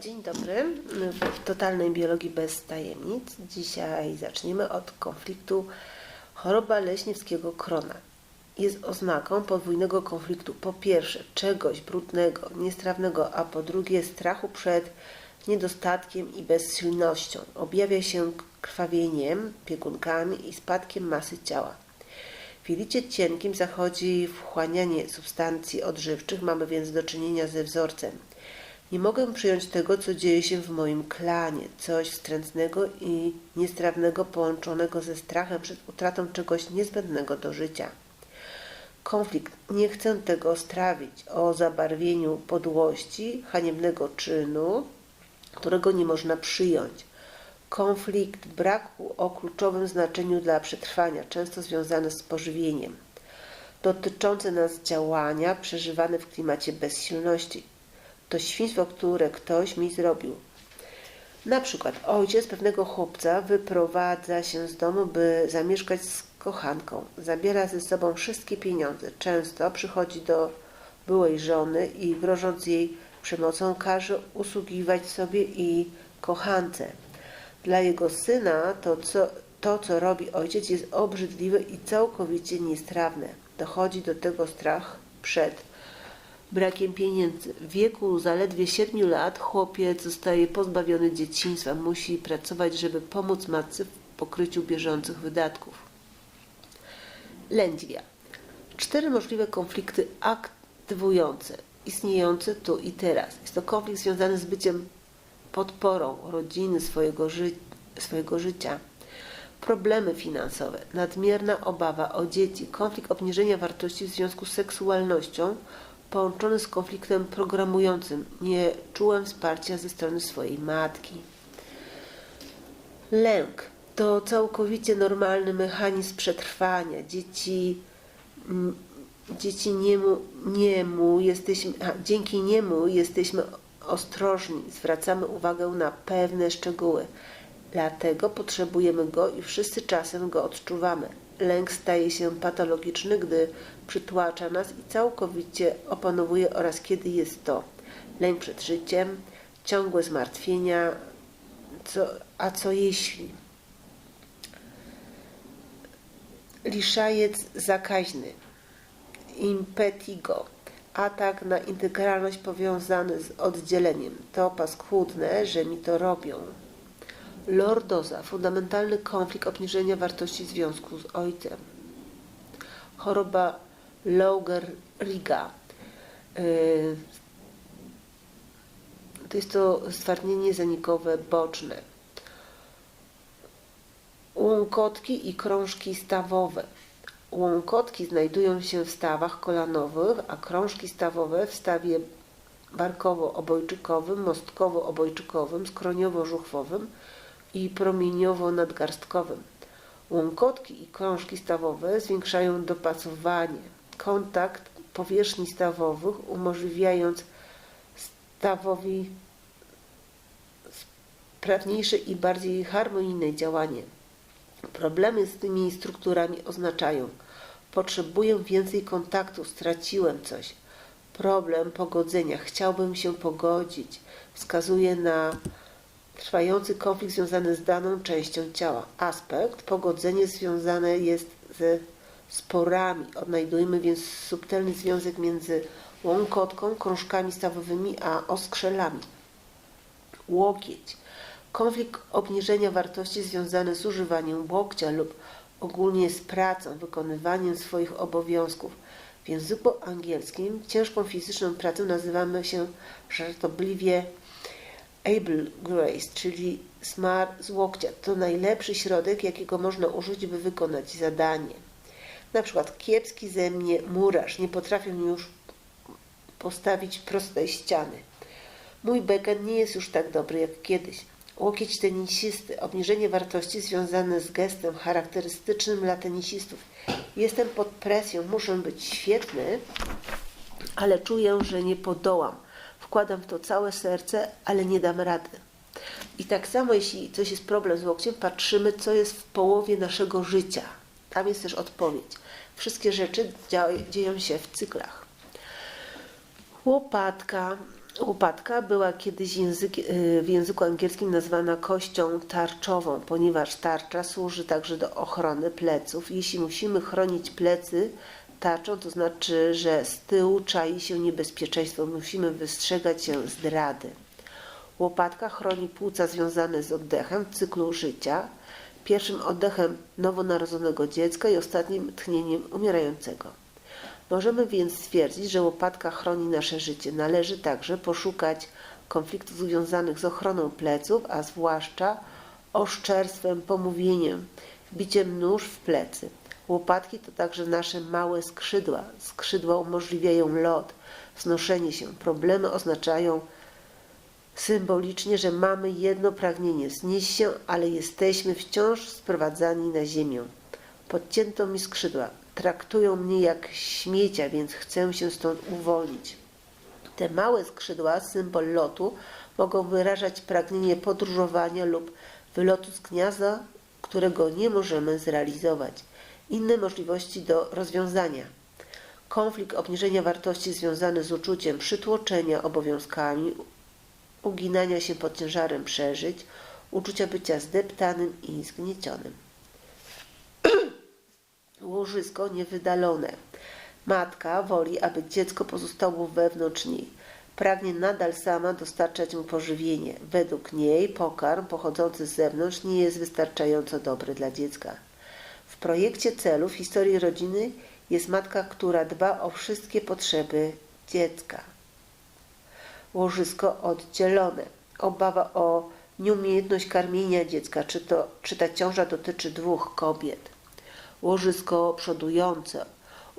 Dzień dobry. W totalnej biologii bez tajemnic. Dzisiaj zaczniemy od konfliktu choroba leśniewskiego krona. Jest oznaką podwójnego konfliktu. Po pierwsze, czegoś brudnego, niestrawnego, a po drugie, strachu przed niedostatkiem i bezsilnością. Objawia się krwawieniem, biegunkami i spadkiem masy ciała. W jelicie cienkim zachodzi wchłanianie substancji odżywczych, mamy więc do czynienia ze wzorcem. Nie mogę przyjąć tego, co dzieje się w moim klanie, coś wstrętnego i niestrawnego połączonego ze strachem przed utratą czegoś niezbędnego do życia. Konflikt nie chcę tego strawić o zabarwieniu podłości, haniebnego czynu, którego nie można przyjąć. Konflikt braku o kluczowym znaczeniu dla przetrwania, często związany z pożywieniem. Dotyczące nas działania przeżywane w klimacie bezsilności. To świństwo, które ktoś mi zrobił. Na przykład ojciec pewnego chłopca wyprowadza się z domu, by zamieszkać z kochanką. Zabiera ze sobą wszystkie pieniądze. Często przychodzi do byłej żony i grożąc jej przemocą każe usługiwać sobie i kochance. Dla jego syna to co, to, co robi ojciec, jest obrzydliwe i całkowicie niestrawne. Dochodzi do tego strach przed brakiem pieniędzy. W wieku zaledwie 7 lat chłopiec zostaje pozbawiony dzieciństwa. Musi pracować, żeby pomóc matce w pokryciu bieżących wydatków. Lędźwia. Cztery możliwe konflikty aktywujące, istniejące tu i teraz. Jest to konflikt związany z byciem podporą rodziny, swojego, ży swojego życia. Problemy finansowe, nadmierna obawa o dzieci, konflikt obniżenia wartości w związku z seksualnością, połączony z konfliktem programującym. Nie czułem wsparcia ze strony swojej matki. Lęk to całkowicie normalny mechanizm przetrwania. Dzieci, mm, dzieci niemu, niemu jesteśmy, a, dzięki niemu jesteśmy ostrożni, zwracamy uwagę na pewne szczegóły. Dlatego potrzebujemy go i wszyscy czasem go odczuwamy. Lęk staje się patologiczny, gdy przytłacza nas i całkowicie opanowuje oraz kiedy jest to lęk przed życiem, ciągłe zmartwienia, co, a co jeśli? Liszajec zakaźny, impetigo, atak na integralność powiązany z oddzieleniem. To paskudne, że mi to robią. Lordoza, fundamentalny konflikt obniżenia wartości związku z ojcem. Choroba Lowger-Riga. Yy, to jest to stwardnienie zanikowe boczne. Łąkotki i krążki stawowe. Łąkotki znajdują się w stawach kolanowych, a krążki stawowe w stawie barkowo-obojczykowym, mostkowo-obojczykowym, skroniowo-żuchwowym i promieniowo-nadgarstkowym. Łąkotki i krążki stawowe zwiększają dopasowanie, kontakt powierzchni stawowych, umożliwiając stawowi sprawniejsze i bardziej harmonijne działanie. Problemy z tymi strukturami oznaczają potrzebuję więcej kontaktu, straciłem coś. Problem pogodzenia, chciałbym się pogodzić, wskazuje na trwający konflikt związany z daną częścią ciała. Aspekt pogodzenie związane jest ze sporami. Odnajdujemy więc subtelny związek między łąkotką, krążkami stawowymi, a oskrzelami. Łokieć. Konflikt obniżenia wartości związany z używaniem łokcia lub ogólnie z pracą, wykonywaniem swoich obowiązków. W języku angielskim ciężką fizyczną pracę nazywamy się żartobliwie able grace, czyli smar z łokcia. To najlepszy środek, jakiego można użyć, by wykonać zadanie. Na przykład kiepski ze mnie murarz, nie potrafię już postawić prostej ściany. Mój bacon nie jest już tak dobry jak kiedyś. Łokieć tenisisty, obniżenie wartości związane z gestem charakterystycznym dla tenisistów. Jestem pod presją, muszę być świetny, ale czuję, że nie podołam. Wkładam w to całe serce, ale nie dam rady. I tak samo, jeśli coś jest problem z łokciem, patrzymy, co jest w połowie naszego życia. Tam jest też odpowiedź. Wszystkie rzeczy dzieją się w cyklach. Łopatka, Łopatka była kiedyś język, y, w języku angielskim nazwana kością tarczową, ponieważ tarcza służy także do ochrony pleców. Jeśli musimy chronić plecy tarczą, to znaczy, że z tyłu czai się niebezpieczeństwo. Musimy wystrzegać się zdrady. Łopatka chroni płuca związane z oddechem w cyklu życia. Pierwszym oddechem nowonarodzonego dziecka i ostatnim tchnieniem umierającego. Możemy więc stwierdzić, że łopatka chroni nasze życie. Należy także poszukać konfliktów związanych z ochroną pleców, a zwłaszcza oszczerstwem, pomówieniem, wbiciem nóż w plecy. Łopatki to także nasze małe skrzydła. Skrzydła umożliwiają lot, znoszenie się. Problemy oznaczają symbolicznie, że mamy jedno pragnienie znieść się, ale jesteśmy wciąż sprowadzani na ziemię. Podcięto mi skrzydła. Traktują mnie jak śmiecia, więc chcę się stąd uwolnić. Te małe skrzydła, symbol lotu, mogą wyrażać pragnienie podróżowania lub wylotu z gniazda, którego nie możemy zrealizować. Inne możliwości do rozwiązania. Konflikt obniżenia wartości związany z uczuciem przytłoczenia obowiązkami, uginania się pod ciężarem przeżyć, uczucia bycia zdeptanym i zgniecionym. Łożysko niewydalone. Matka woli, aby dziecko pozostało wewnątrz niej. Pragnie nadal sama dostarczać mu pożywienie. Według niej pokarm pochodzący z zewnątrz nie jest wystarczająco dobry dla dziecka. Projekcie celu w historii rodziny jest matka, która dba o wszystkie potrzeby dziecka łożysko oddzielone. Obawa o nieumiejętność karmienia dziecka, czy, to, czy ta ciąża dotyczy dwóch kobiet. Łożysko przodujące.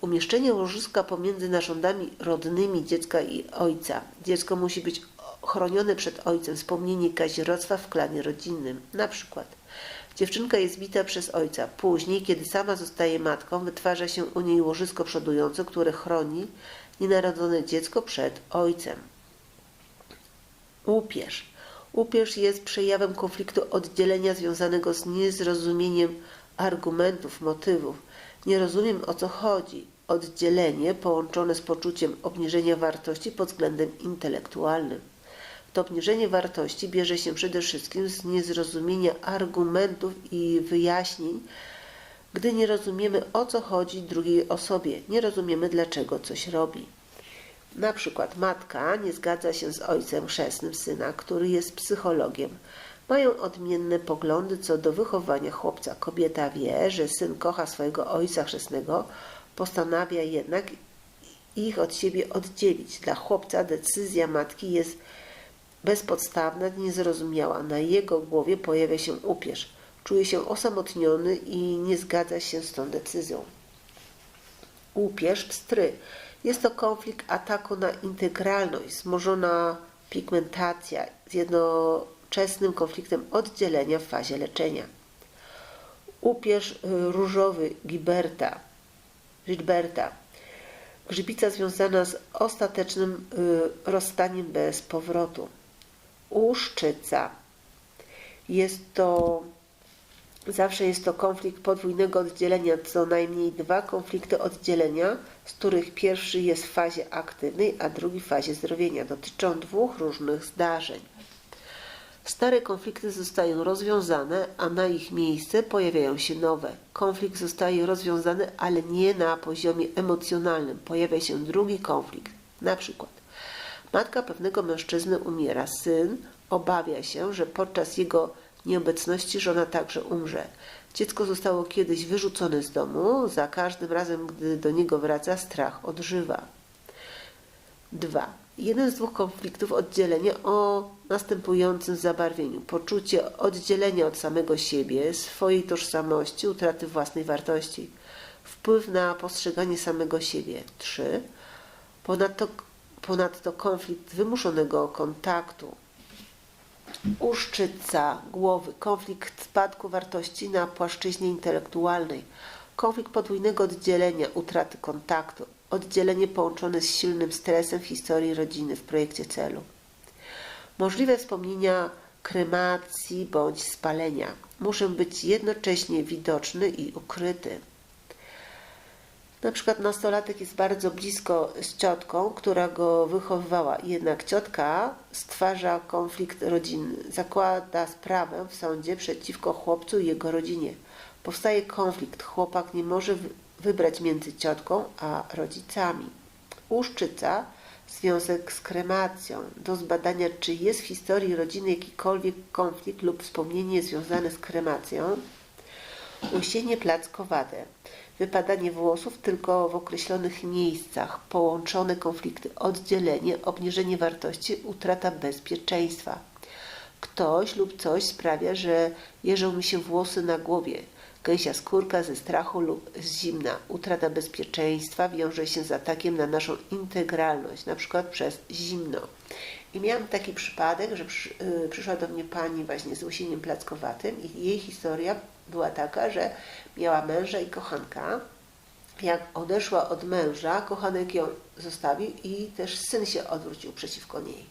Umieszczenie łożyska pomiędzy narządami rodnymi dziecka i ojca. Dziecko musi być chronione przed ojcem. Wspomnienie kazirodztwa w klanie rodzinnym. Na przykład dziewczynka jest bita przez ojca. Później, kiedy sama zostaje matką, wytwarza się u niej łożysko przodujące, które chroni nienarodzone dziecko przed ojcem. Łupież. Łupież jest przejawem konfliktu oddzielenia związanego z niezrozumieniem argumentów, motywów. Nie rozumiem o co chodzi. Oddzielenie połączone z poczuciem obniżenia wartości pod względem intelektualnym. To obniżenie wartości bierze się przede wszystkim z niezrozumienia argumentów i wyjaśnień, gdy nie rozumiemy o co chodzi drugiej osobie, nie rozumiemy dlaczego coś robi. Na przykład matka nie zgadza się z ojcem chrzestnym syna, który jest psychologiem. Mają odmienne poglądy co do wychowania chłopca. Kobieta wie, że syn kocha swojego ojca chrzestnego, postanawia jednak ich od siebie oddzielić. Dla chłopca decyzja matki jest bezpodstawna, niezrozumiała. Na jego głowie pojawia się upierz. Czuje się osamotniony i nie zgadza się z tą decyzją. Upierz pstry. Jest to konflikt ataku na integralność, wzmożona pigmentacja z jednoczesnym konfliktem oddzielenia w fazie leczenia. Upierz y, różowy Giberta, Gilberta, grzybica związana z ostatecznym y, rozstaniem bez powrotu. Uszczyca jest to Zawsze jest to konflikt podwójnego oddzielenia, co najmniej dwa konflikty oddzielenia, z których pierwszy jest w fazie aktywnej, a drugi w fazie zdrowienia. Dotyczą dwóch różnych zdarzeń. Stare konflikty zostają rozwiązane, a na ich miejsce pojawiają się nowe. Konflikt zostaje rozwiązany, ale nie na poziomie emocjonalnym. Pojawia się drugi konflikt. Na przykład matka pewnego mężczyzny umiera, syn obawia się, że podczas jego nieobecności żona także umrze. Dziecko zostało kiedyś wyrzucone z domu, za każdym razem, gdy do niego wraca, strach odżywa. 2. Jeden z dwóch konfliktów oddzielenia o następującym zabarwieniu. Poczucie oddzielenia od samego siebie, swojej tożsamości, utraty własnej wartości. Wpływ na postrzeganie samego siebie. 3. Ponadto, ponadto konflikt wymuszonego kontaktu uszczyca głowy, konflikt spadku wartości na płaszczyźnie intelektualnej, konflikt podwójnego oddzielenia, utraty kontaktu, oddzielenie połączone z silnym stresem w historii rodziny w projekcie celu. Możliwe wspomnienia kremacji bądź spalenia muszą być jednocześnie widoczny i ukryty. Na przykład nastolatek jest bardzo blisko z ciotką, która go wychowywała, jednak ciotka stwarza konflikt rodzinny, zakłada sprawę w sądzie przeciwko chłopcu i jego rodzinie. Powstaje konflikt, chłopak nie może wy- wybrać między ciotką a rodzicami. Łuszczyca, związek z kremacją, do zbadania, czy jest w historii rodziny jakikolwiek konflikt lub wspomnienie związane z kremacją. Łysienie plackowate. Wypadanie włosów tylko w określonych miejscach. Połączone konflikty. Oddzielenie, obniżenie wartości, utrata bezpieczeństwa. Ktoś lub coś sprawia, że jeżą mi się włosy na głowie. Gęsia skórka ze strachu lub z zimna. Utrata bezpieczeństwa wiąże się z atakiem na naszą integralność, na przykład przez zimno. I miałam taki przypadek, że y, przyszła do mnie pani właśnie z łysieniem plackowatym i jej historia była taka, że miała męża i kochanka. Jak odeszła od męża, kochanek ją zostawił i też syn się odwrócił przeciwko niej.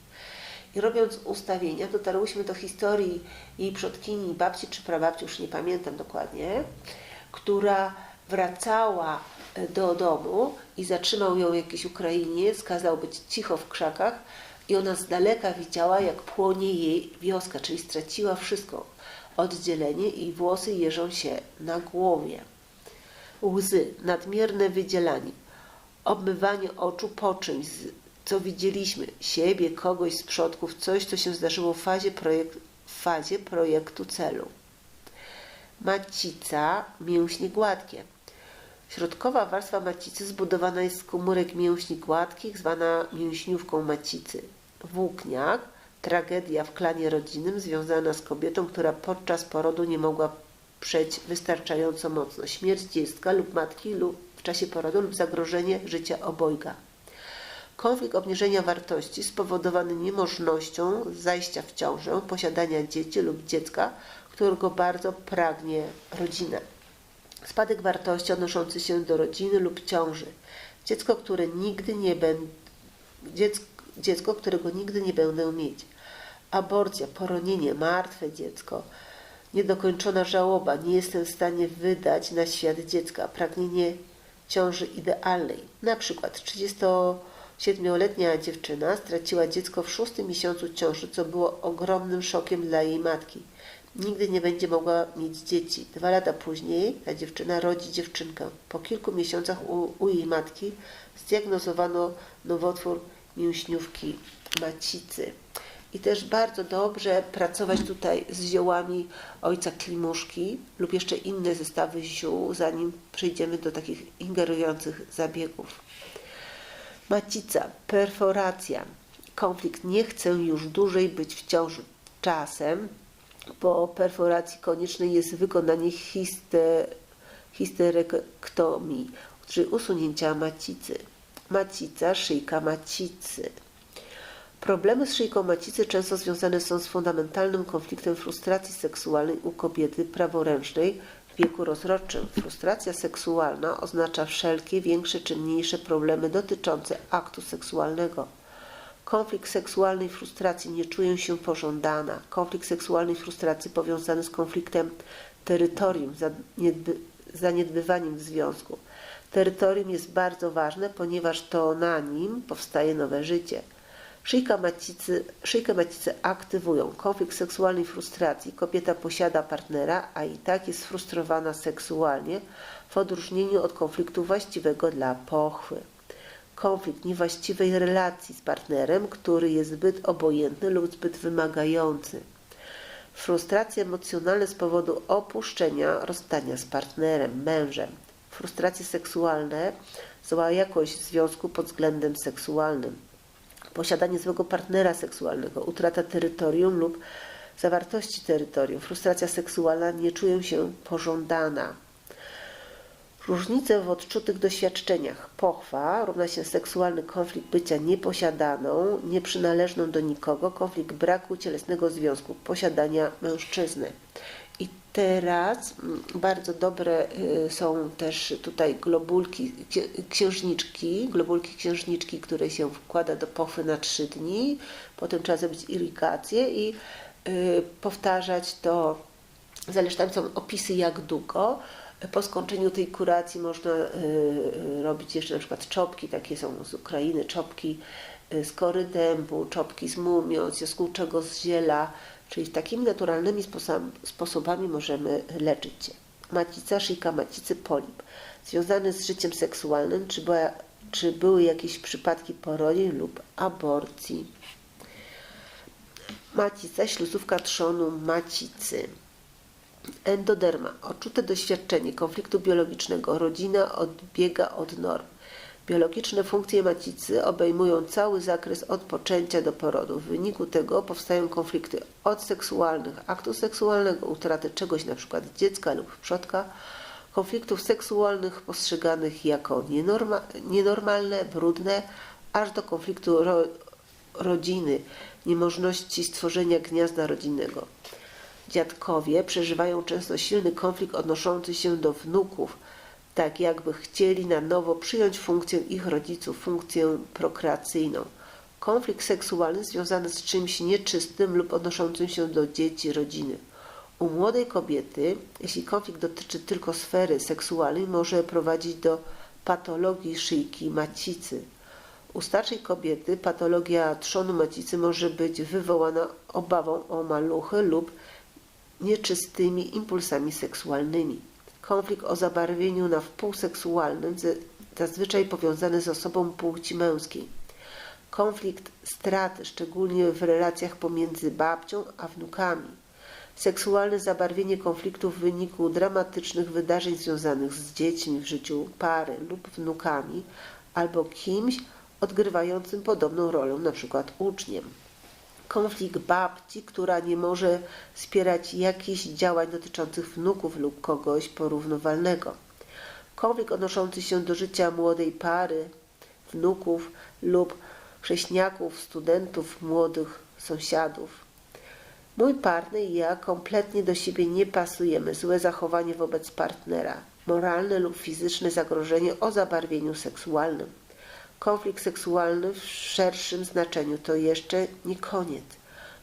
I robiąc ustawienia, dotarłyśmy do historii jej przodkini, babci czy prababci, już nie pamiętam dokładnie, która wracała e, do domu i zatrzymał ją jakiś Ukrainiec, kazał być cicho w krzakach i ona z daleka widziała, jak płonie jej wioska, czyli straciła wszystko. Oddzielenie i włosy jeżą się na głowie. Łzy, nadmierne wydzielanie, obmywanie oczu po czymś, co widzieliśmy, siebie, kogoś z przodków, coś, co się zdarzyło w fazie, projekt, w fazie projektu celu. Macica, mięśnie gładkie. Środkowa warstwa macicy zbudowana jest z komórek mięśni gładkich, zwana mięśniówką macicy. Włókniak, tragedia w klanie rodzinnym związana z kobietą, która podczas porodu nie mogła przeć wystarczająco mocno. Śmierć dziecka lub matki lub w czasie porodu lub zagrożenie życia obojga. Konflikt obniżenia wartości spowodowany niemożnością zajścia w ciążę, posiadania dzieci lub dziecka, którego bardzo pragnie rodzina. Spadek wartości odnoszący się do rodziny lub ciąży. Dziecko, które nigdy nie będę, dziecko, którego nigdy nie będę mieć. Aborcja, poronienie, martwe dziecko, niedokończona żałoba, nie jestem w stanie wydać na świat dziecka, pragnienie ciąży idealnej. Na przykład 37-letnia dziewczyna straciła dziecko w szóstym miesiącu ciąży, co było ogromnym szokiem dla jej matki. Nigdy nie będzie mogła mieć dzieci. Dwa lata później ta dziewczyna rodzi dziewczynkę. Po kilku miesiącach u, u jej matki zdiagnozowano nowotwór mięśniówki macicy. I też bardzo dobrze pracować tutaj z ziołami ojca Klimuszki lub jeszcze inne zestawy ziół, zanim przejdziemy do takich ingerujących zabiegów. Macica, perforacja, konflikt. Nie chcę już dłużej być w ciąży. Czasem po perforacji konieczne jest wykonanie histe, histerektomii, czyli usunięcia macicy. Macica, szyjka macicy. Problemy z szyjką macicy często związane są z fundamentalnym konfliktem frustracji seksualnej u kobiety praworęcznej w wieku rozrodczym. Frustracja seksualna oznacza wszelkie większe czy mniejsze problemy dotyczące aktu seksualnego. Konflikt seksualnej frustracji nie czuję się pożądana. Konflikt seksualnej frustracji powiązany z konfliktem terytorium, zaniedby, zaniedbywaniem w związku. Terytorium jest bardzo ważne, ponieważ to na nim powstaje nowe życie. Szyjka macicy, szyjkę macicy aktywują konflikt seksualnej frustracji. Kobieta posiada partnera, a i tak jest sfrustrowana seksualnie, w odróżnieniu od konfliktu właściwego dla pochwy. Konflikt niewłaściwej relacji z partnerem, który jest zbyt obojętny lub zbyt wymagający. Frustracje emocjonalne z powodu opuszczenia, rozstania z partnerem, mężem. Frustracje seksualne, zła jakość związku pod względem seksualnym posiadanie złego partnera seksualnego, utrata terytorium lub zawartości terytorium, frustracja seksualna, nie czuję się pożądana. Różnice w odczutych doświadczeniach. Pochwa równa się seksualny konflikt bycia nieposiadaną, nieprzynależną do nikogo, konflikt braku cielesnego związku, posiadania mężczyzny. I teraz mm, bardzo dobre y, są też tutaj globulki, księżniczki, globulki księżniczki, które się wkłada do pochwy na trzy dni. Potem trzeba zrobić irygację i y, powtarzać to, zależy tam są opisy jak długo, Po skończeniu tej kuracji można y, robić jeszcze na przykład czopki, takie są z Ukrainy, czopki z kory dębu, czopki z mumią, z jaskółczego z ziela, czyli takimi naturalnymi sposob, sposobami możemy leczyć się. Macica, szyjka macicy, polip, związany z życiem seksualnym, czy, była, czy były jakieś przypadki poronień lub aborcji. Macica, śluzówka trzonu macicy. Endoderma. Odczute doświadczenie konfliktu biologicznego. Rodzina odbiega od norm. Biologiczne funkcje macicy obejmują cały zakres od poczęcia do porodu. W wyniku tego powstają konflikty od seksualnych, aktu seksualnego, utraty czegoś, np. dziecka lub przodka, konfliktów seksualnych postrzeganych jako nienorma, nienormalne, brudne, aż do konfliktu ro, rodziny, niemożności stworzenia gniazda rodzinnego. Dziadkowie przeżywają często silny konflikt odnoszący się do wnuków, tak jakby chcieli na nowo przyjąć funkcję ich rodziców, funkcję prokreacyjną. Konflikt seksualny związany z czymś nieczystym lub odnoszącym się do dzieci, rodziny. U młodej kobiety, jeśli konflikt dotyczy tylko sfery seksualnej, może prowadzić do patologii szyjki macicy. U starszej kobiety patologia trzonu macicy może być wywołana obawą o maluchy lub nieczystymi impulsami seksualnymi. Konflikt o zabarwieniu na wpół seksualnym, zazwyczaj powiązany z osobą płci męskiej. Konflikt straty, szczególnie w relacjach pomiędzy babcią a wnukami. Seksualne zabarwienie konfliktu w wyniku dramatycznych wydarzeń związanych z dziećmi w życiu pary lub wnukami albo kimś odgrywającym podobną rolę, np. uczniem konflikt babci, która nie może wspierać jakichś działań dotyczących wnuków lub kogoś porównywalnego. Konflikt odnoszący się do życia młodej pary, wnuków lub chrześniaków, studentów, młodych sąsiadów. Mój partner i ja kompletnie do siebie nie pasujemy. Złe zachowanie wobec partnera, moralne lub fizyczne zagrożenie o zabarwieniu seksualnym. Konflikt seksualny w szerszym znaczeniu to jeszcze nie koniec.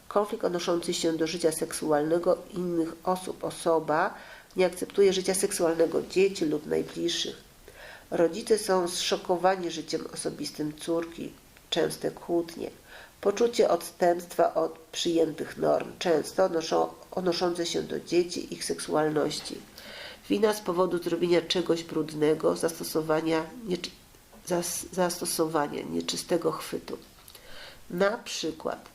Konflikt odnoszący się do życia seksualnego innych osób. Osoba nie akceptuje życia seksualnego dzieci lub najbliższych. Rodzice są zszokowani życiem osobistym córki, częste kłótnie, poczucie odstępstwa od przyjętych norm, często odnoszą, odnoszące się do dzieci, ich seksualności. Wina z powodu zrobienia czegoś brudnego, zastosowania zastosowania nieczystego chwytu. Na przykład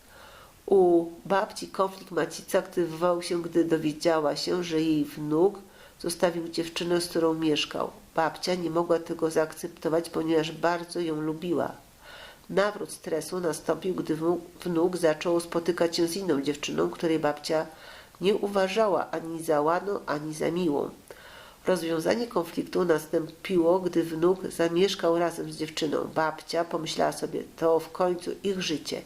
u babci konflikt macica aktywował się, gdy dowiedziała się, że jej wnuk zostawił dziewczynę, z którą mieszkał. Babcia nie mogła tego zaakceptować, ponieważ bardzo ją lubiła. Nawrót stresu nastąpił, gdy wnuk zaczął spotykać się z inną dziewczyną, której babcia nie uważała ani za ładną, ani za miłą. Rozwiązanie konfliktu nastąpiło, gdy wnuk zamieszkał razem z dziewczyną. Babcia pomyślała sobie, to w końcu ich życie.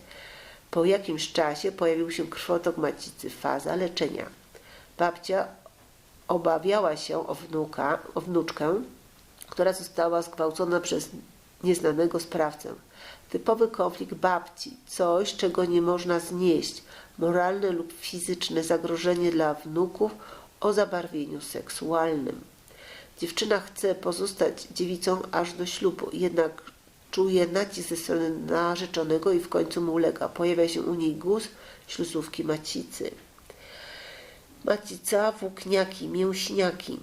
Po jakimś czasie pojawił się krwotok macicy, faza leczenia. Babcia obawiała się o, wnuka, o wnuczkę, która została zgwałcona przez nieznanego sprawcę. Typowy konflikt babci, coś, czego nie można znieść, moralne lub fizyczne zagrożenie dla wnuków o zabarwieniu seksualnym. Dziewczyna chce pozostać dziewicą aż do ślubu, jednak czuje nacisk ze strony narzeczonego i w końcu mu ulega. Pojawia się u niej guz śluzówki macicy. Macica, włókniaki, mięśniaki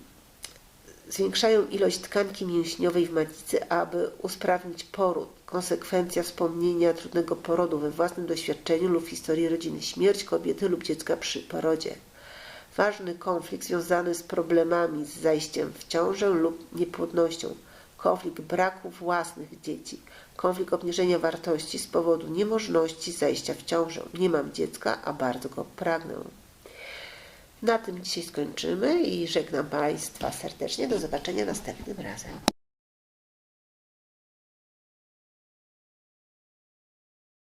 zwiększają ilość tkanki mięśniowej w macicy, aby usprawnić poród. Konsekwencja wspomnienia trudnego porodu we własnym doświadczeniu lub historii rodziny, śmierć kobiety lub dziecka przy porodzie ważny konflikt związany z problemami z zajściem w ciążę lub niepłodnością, konflikt braku własnych dzieci, konflikt obniżenia wartości z powodu niemożności zajścia w ciążę. Nie mam dziecka, a bardzo go pragnę. Na tym dzisiaj skończymy i żegnam Państwa serdecznie. Do zobaczenia następnym razem.